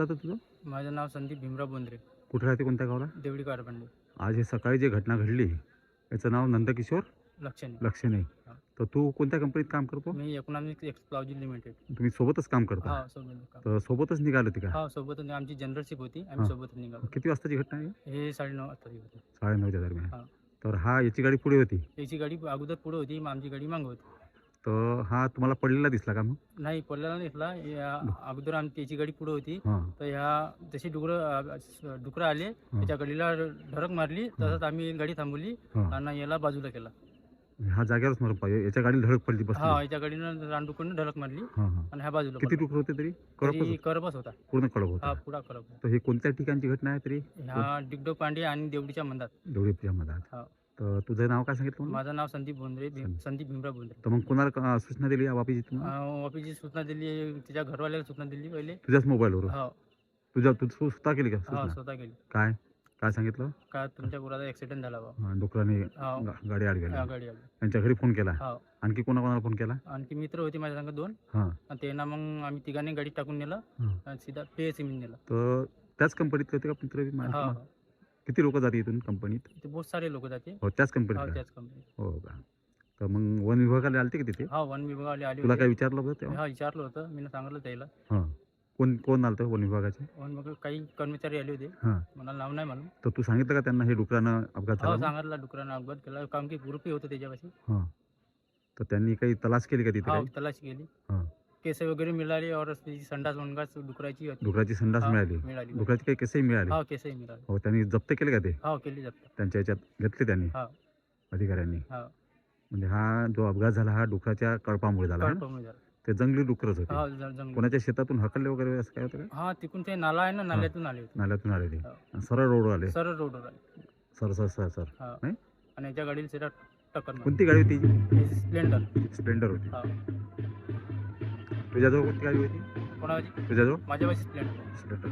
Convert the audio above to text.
दादा तुझं? माझं नाव संदीप भीमराव बोंद्रे. कुठे राहते कोणत्या गावाला? देवडी कारभांडे. आज हे सकाळी जी घटना घडली याचं नाव नंदकिशोर लक्षणे. लक्षणे. हा. तर तू कोणत्या कंपनीत काम करतो? मी इकॉनॉमिक एक्सप्लॉजी लिमिटेड. तुम्ही सोबतच काम करता? हा सोबत काम. तर सोबतच निघाले होते का? हा सोबत आमची जनरलशिप होती हा. आम्ही सोबत निघालो. किती वाजताची घटना आहे? हे साडेनऊ वाजता होती. साडेनऊच्या दरम्यान. हा. तर हा याची गाडी पुढे होती? याची गाडी अगोदर पुढे होती मग आमची गाडी मागं होती. तर हा तुम्हाला पडलेला दिसला का मग? नाही पडलेला नसला या अगोदर आमची त्याची गाडी पुढे होती. हां. तर ह्या जशी डुकरं डुकरं आले त्याच्या गाडीला धडक मारली तसंच आम्ही गाडी थांबवली हां. आणि याला बाजूला केला. हा जागेवरच मरून पाहिजे याच्या गाडीला धडक पडली बस हा याच्या गाडीनं रानडुकरनं धडक मारली हां आणि ह्या बाजूला किती पडला. डुकर होते तरी? करबस होता? पूर्ण कडक हा होता पुढा होता तर हे कोणत्या ठिकाणची घटना आहे तरी? ह्या डिगडो पांडे आणि देवडीच्या मंदात देवळीच्या मधात. हा. तर तुझं नाव काय सांगितलं? माझं नाव संदीप बोंद्रे भीम- संदीप. भीमराव बोंद्रे. तर मग कोणाला क- सूचना दिली या अं, ऑफिसची सूचना दिली तिच्या घरवाल्याला सूचना दिली पहिले. तुझ्याच मोबाईलवर हो. तुझ्या तू तू स्वतः केली का हा सूचना? स्वतः केली. काय? काय सांगितलं? का तुमच्या पोराचा ऍक्सिडेंट झाला बा हा, डुकराने हा गा- गाडी आड गेली. हा, गाडी आली त्यांच्या घरी फोन केला? हा. आणखी कोणा कोणाला फोन केला? आणखी मित्र होते माझ्या संग दोन. हां. आणि त्यांना मग आम्ही तिघांनी गाडी टाकून नेलं. हां. आणि सीधा पे सिमेंट नेलं. तर त्याच कंपनीत होते का मित्र बी हा? किती लोक जाते इथून कंपनीत? ते बहुत सारे लोक जाते. हो त्याच हा कंपनीत? त्याच कंपनी हो का? तर मग वन विभागाला आलते का तिथे? हा वन विभागावाले आले तुला होते. काय विचारलं होतं तेव्हा? हा विचारलं होतं. मी सांगितलं त्याला. हां. कोण कोण आलं वन विभागाचे? वन विभाग काही कर्मचारी आले होते. हां. मला नाव नाही म्हणून तर तू सांगितलं का त्यांना हे डुकरानं अपघात हा झाला म्हणून? सांगितलं डुकरानं अपघात केला. कारण की ग्रुपही होतं त्याच्यापाशी. हां. तर त्यांनी काही तलाश केली का तिथे हा काही? तलाशी गेली हां. केस वगैरे मिळाले और त्याची संडास वनगास डुकराची होती. डुकराची संडास हा, मिळाली. मिळाली. डुकराची काही केसही मिळाली? हा केसही मिळाले. हो त्यांनी जप्त केले का ते? हा केली जाते त्यांच्या याच्यात घेतले त्यांनी? हा. अधिकाऱ्यांनी? हा. म्हणजे हा जो अपघात झाला हा डुकराच्या कळपामुळे झाला है ना? कळपामुळे झालं. ते जंगली डुकरच हा होते ज- जंगल. कोणाच्या शेतातून हकलले वगैरे असं काय होतं का? हा तिकडून ते नाला आहे ना नाल्यातून आले होते. नाल्यातून आले ते हा. आणि सरळ रोडवर आले? सरळ रोडवर आले. Sir sir sir sir. हा. नाही? आणि याच्या गाडीला सीधा टक्कर मारली. कोणती गाडी होती? स्प्लेंडर. स्प्लेंडर होती. हा. तुझ्याजवळ कोणती गाडी होती कोणाची तुझ्याजवळ माझ्यापाशी स्प्लेंडर स्प्लेंडर